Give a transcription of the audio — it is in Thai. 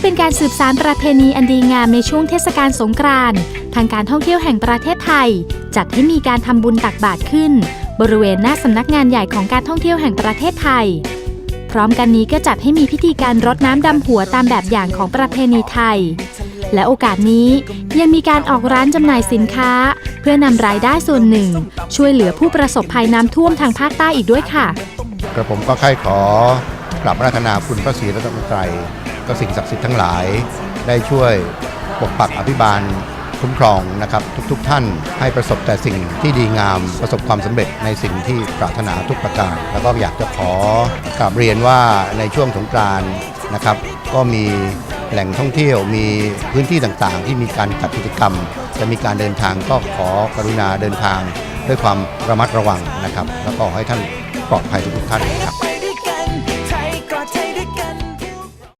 เป็นการสืบสานประเพณีอันดีงามในช่วงเทศกาลสงกรานต์ทางการท่องเที่ยวแห่งประเทศไทย จัดให้มีการทำบุญตักบาตรขึ้น บริเวณหน้าสำนักงานใหญ่ของการท่องเที่ยวแห่งประเทศไทย พร้อมกันนี้ก็จัดให้มีพิธีการรดน้ำดำหัวตามแบบอย่างของประเพณีไทย และโอกาสนี้ยังมีการออกร้านจำหน่ายสินค้า เพื่อนำรายได้ส่วนหนึ่ง ช่วยเหลือผู้ประสบภัยน้ำท่วมทางภาคใต้อีกด้วยค่ะกระผมก็ค่ายขอกราบราธนาคุณพระศรีรัตนตรัย ก็สิ่งศักดิ์สิทธิ์ทั้งหลาย ได้ช่วยปกปักอภิบาลคุ้มครองนะครับทุกๆทท่านให้ประสบแต่สิ่งที่ดีงามประสบความสำเร็จในสิ่งที่ปรารถนาทุกประการ แล้วก็อยากจะขอกราบเรียนว่าในช่วงสงกรานต์นะครับ ก็มีแหล่งท่องเที่ยวมีพื้นที่ต่างๆ ที่มีการจัดกิจกรรม จะมีการเดินทางก็ขอกรุณาเดินทาง ด้วยความระมัดระวังนะครับ แล้วก็ให้ท่านปลอดภัยทุกๆท่านครับ